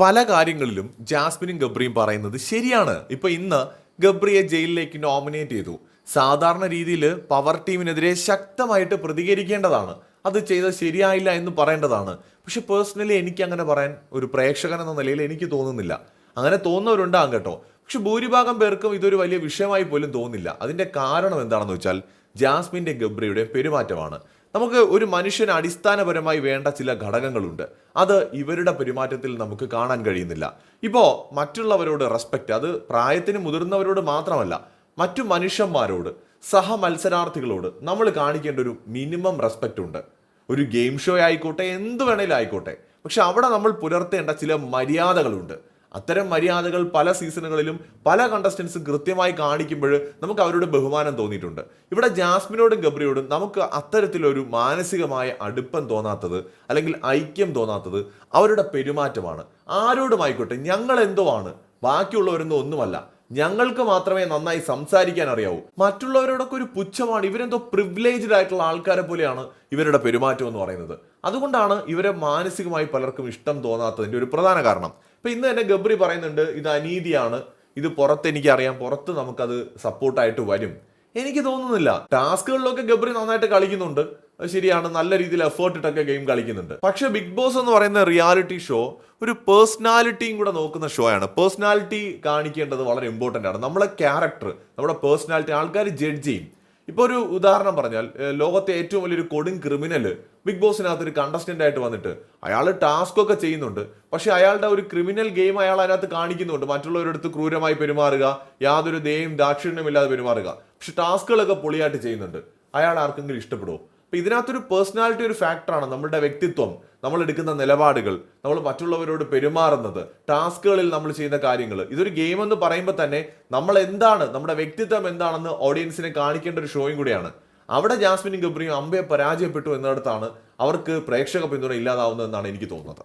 പല കാര്യങ്ങളിലും ജാസ്മിനും ഗബ്രിയും പറയുന്നത് ശരിയാണ്. ഇപ്പൊ ഇന്ന് ഗബ്രിയെ ജയിലിലേക്ക് നോമിനേറ്റ് ചെയ്തു. സാധാരണ രീതിയിൽ പവർ ടീമിനെതിരെ ശക്തമായിട്ട് പ്രതികരിക്കേണ്ടതാണ്. അത് ചെയ്ത ശരിയായില്ല എന്ന് പറയേണ്ടതാണ്. പക്ഷെ പേഴ്സണലി എനിക്ക് അങ്ങനെ പറയാൻ ഒരു പ്രേക്ഷകൻ എന്ന നിലയിൽ എനിക്ക് തോന്നുന്നില്ല. അങ്ങനെ തോന്നുന്നവരുണ്ടാകും കേട്ടോ. പക്ഷെ ഭൂരിഭാഗം പേർക്കും ഇതൊരു വലിയ വിഷയമായി പോലും തോന്നില്ല അതിന്റെ കാരണം എന്താണെന്ന് വെച്ചാൽ ജാസ്മിന്റെ ഗബ്രിയുടെ പെരുമാറ്റമാണ്. നമുക്ക് ഒരു മനുഷ്യന് അടിസ്ഥാനപരമായി വേണ്ട ചില ഘടകങ്ങളുണ്ട്. അത് ഇവരുടെ പെരുമാറ്റത്തിൽ നമുക്ക് കാണാൻ കഴിയുന്നില്ല. ഇപ്പോൾ മറ്റുള്ളവരോട് റെസ്പെക്റ്റ് അത് പ്രായത്തിന് മുതിർന്നവരോട് മാത്രമല്ല മറ്റു മനുഷ്യന്മാരോട് സഹ മത്സരാർത്ഥികളോട് നമ്മൾ കാണിക്കേണ്ട ഒരു മിനിമം റെസ്പെക്റ്റ് ഉണ്ട്. ഒരു ഗെയിം ഷോ ആയിക്കോട്ടെ എന്ത് വേണേലും ആയിക്കോട്ടെ. പക്ഷെ അവിടെ നമ്മൾ പുലർത്തേണ്ട ചില മര്യാദകളുണ്ട്. അത്തരം മര്യാദകൾ പല സീസണുകളിലും പല കണ്ടസ്റ്റൻസും കൃത്യമായി കാണിക്കുമ്പോൾ നമുക്ക് അവരോട് ബഹുമാനം തോന്നിയിട്ടുണ്ട്. ഇവിടെ ജാസ്മിനോടും ഗബ്രിയോടും നമുക്ക് അത്തരത്തിലൊരു മാനസികമായ അടുപ്പം തോന്നാത്തത് അല്ലെങ്കിൽ ഐക്യം തോന്നാത്തത് അവരുടെ പെരുമാറ്റമാണ്. ആരോടുമായിക്കോട്ടെ ഞങ്ങൾ എന്തോ ആണ് ബാക്കിയുള്ളവരൊന്നും ഒന്നുമല്ല. ഞങ്ങൾക്ക് മാത്രമേ നന്നായി സംസാരിക്കാൻ അറിയാവൂ മറ്റുള്ളവരോടൊക്കെ ഒരു പുച്ഛമാണ്. ഇവരെന്തോ പ്രിവിലേജ്ഡ് ആയിട്ടുള്ള ആൾക്കാരെ പോലെയാണ് ഇവരുടെ പെരുമാറ്റം എന്ന് പറയുന്നത്. അതുകൊണ്ടാണ് ഇവരെ മാനസികമായി പലർക്കും ഇഷ്ടം തോന്നാത്തതിന്റെ ഒരു പ്രധാന കാരണം. ഇപ്പൊ ഇന്ന് തന്നെ ഗബ്രി പറയുന്നുണ്ട് ഇത് അനീതിയാണ്. ഇത് പുറത്ത് എനിക്കറിയാം. പുറത്ത് നമുക്കത് സപ്പോർട്ടായിട്ട് വരും. എനിക്ക് തോന്നുന്നില്ല. ടാസ്കുകളിലൊക്കെ ഗബ്രി നന്നായിട്ട് കളിക്കുന്നുണ്ട്. അത് ശരിയാണ് നല്ല രീതിയിൽ എഫേർട്ട് ഇട്ടൊക്കെ ഗെയിം കളിക്കുന്നുണ്ട്. പക്ഷെ ബിഗ് ബോസ് എന്ന് പറയുന്ന റിയാലിറ്റി ഷോ ഒരു പേഴ്സണാലിറ്റിയും കൂടെ നോക്കുന്ന ഷോ ആണ്. പേഴ്സണാലിറ്റി കാണിക്കേണ്ടത് വളരെ ഇമ്പോർട്ടന്റ് ആണ്. നമ്മളെ ക്യാരക്ടർ നമ്മുടെ പേഴ്സണാലിറ്റി ആൾക്കാർ ജഡ്ജ് ചെയ്യും. ഇപ്പോൾ ഒരു ഉദാഹരണം പറഞ്ഞാൽ ലോകത്തെ ഏറ്റവും വലിയൊരു കൊടും ക്രിമിനൽ ബിഗ് ബോസിനകത്ത് ഒരു കണ്ടസ്റ്റന്റ് ആയിട്ട് വന്നിട്ട് അയാൾ ടാസ്ക് ഒക്കെ ചെയ്യുന്നുണ്ട്. പക്ഷേ അയാളുടെ ഒരു ക്രിമിനൽ ഗെയിം അയാൾ അതിനകത്ത് കാണിക്കുന്നുണ്ട്. മറ്റുള്ളവരുടെ അടുത്ത് ക്രൂരമായി പെരുമാറുക യാതൊരു ദയും ദാക്ഷിണ്യമില്ലാതെ പെരുമാറുക. പക്ഷെ ടാസ്കുകളൊക്കെ പൊളിയായിട്ട് ചെയ്യുന്നുണ്ട്. അയാൾ ആർക്കെങ്കിലും ഇഷ്ടപ്പെടുമോ അപ്പൊ ഇതിനകത്തൊരു പേഴ്സണാലിറ്റി ഒരു ഫാക്ടറാണ് നമ്മുടെ വ്യക്തിത്വം നമ്മൾ എടുക്കുന്ന നിലപാടുകൾ നമ്മൾ മറ്റുള്ളവരോട് പെരുമാറുന്നത് ടാസ്കുകളിൽ നമ്മൾ ചെയ്യുന്ന കാര്യങ്ങൾ. ഇതൊരു ഗെയിം എന്ന് പറയുമ്പോൾ തന്നെ നമ്മൾ എന്താണ് നമ്മുടെ വ്യക്തിത്വം എന്താണെന്ന് ഓഡിയൻസിനെ കാണിക്കേണ്ട ഒരു ഷോയും കൂടിയാണ്. അവിടെ ജാസ്മിനും ഗബ്രിയും അമ്പയെ പരാജയപ്പെട്ടു എന്നിടത്താണ് അവർക്ക് പ്രേക്ഷക പിന്തുണ ഇല്ലാതാവുന്നതെന്നാണ് എനിക്ക് തോന്നുന്നത്.